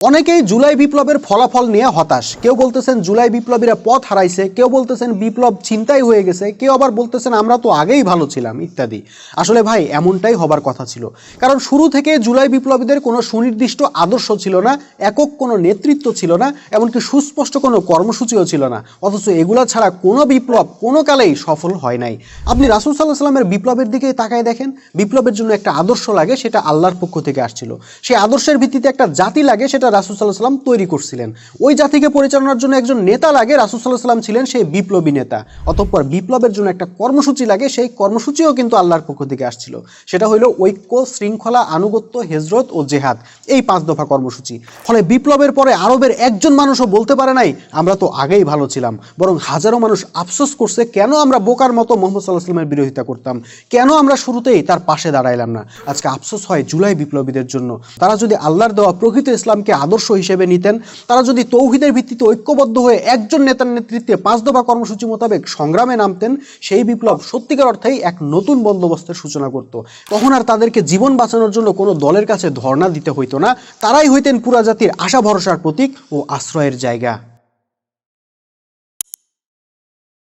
অনেকেই জুলাই বিপ্লবের ফলাফল নিয়ে হতাশ। কেউ বলতেছেন জুলাই বিপ্লবীরা পথ হারাইছে, কেউ বলতেছেন বিপ্লব চিন্তাই হয়ে গেছে, কেউ আবার বলতেছেন আমরা তো আগেই ভালো ছিলাম, ইত্যাদি। আসলে ভাই, এমনটাই হবার কথা ছিল। কারণ শুরু থেকে জুলাই বিপ্লবীদের কোনো সুনির্দিষ্ট আদর্শ ছিল না, একক কোনো নেতৃত্ব ছিল না, এমনকি সুস্পষ্ট কোনো কর্মসূচিও ছিল না। অথচ এগুলা ছাড়া কোনো বিপ্লব কোনো কালেই সফল হয় নাই। আপনি রাসুল সাল্লাহ সাল্লামের বিপ্লবের দিকেই তাকায় দেখেন, বিপ্লবের জন্য একটা আদর্শ লাগে, সেটা আল্লাহর পক্ষ থেকে আসছিল। সেই আদর্শের ভিত্তিতে একটা জাতি লাগে, সেটা রাসুল সাল্লাহ সাল্লাম তৈরি করছিলেন। ওই জাতিকে পরিচালনার জন্য একজন নেতা লাগে, রাসুল সাল্লাহ সাল্লাম ছিলেন সেই বিপ্লবী নেতা। অতঃপর বিপ্লবের জন্য একটা কর্মসূচি লাগে, সেই কর্মসূচিও কিন্তু আল্লাহর পক্ষ থেকে আসছিল। সেটা হলো ঐক্য, শৃঙ্খলা, আনুগত্য, হেজরত ও জেহাদ। এই পাঁচ দফা কর্মসূচি। ফলে বিপ্লবের পরে আরবের একজন মানুষও বলতে পারে নাই, আমরা তো আগেই ভালো ছিলাম। বরং হাজারো মানুষ আফসোস করছে, কেন আমরা বোকার মতো মোহাম্মদ সাল্লাহ সাল্লামের বিরোধিতা করতাম? কেন আমরা শুরুতেই তার পাশে দাঁড়াইলাম না? আজকে আফসোস হয় জুলাই বিপ্লবীদের জন্য। তারা যদি আল্লাহর দেওয়া প্রকৃত ইসলামকে আদর্শ হিসেবে নিতেন। তারা যদি তৌহিদের ভিত্তিতে ঐক্যবদ্ধ হয়ে একজন নেতার নেতৃত্বে পাঁচ দফা কর্মসূচি মোতাবেক সংগ্রামে নামতেন, সেই বিপ্লব সত্যিকার অর্থেই এক নতুন বন্দোবস্তের সূচনা করত। তখন আর তাদেরকে জীবন বাঁচানোর জন্য কোনো দলের কাছে ধর্ণা দিতে হইতো না। তারাই হইতেন পুরা জাতির আশা ভরসার প্রতীক ও আশ্রয়ের জায়গা।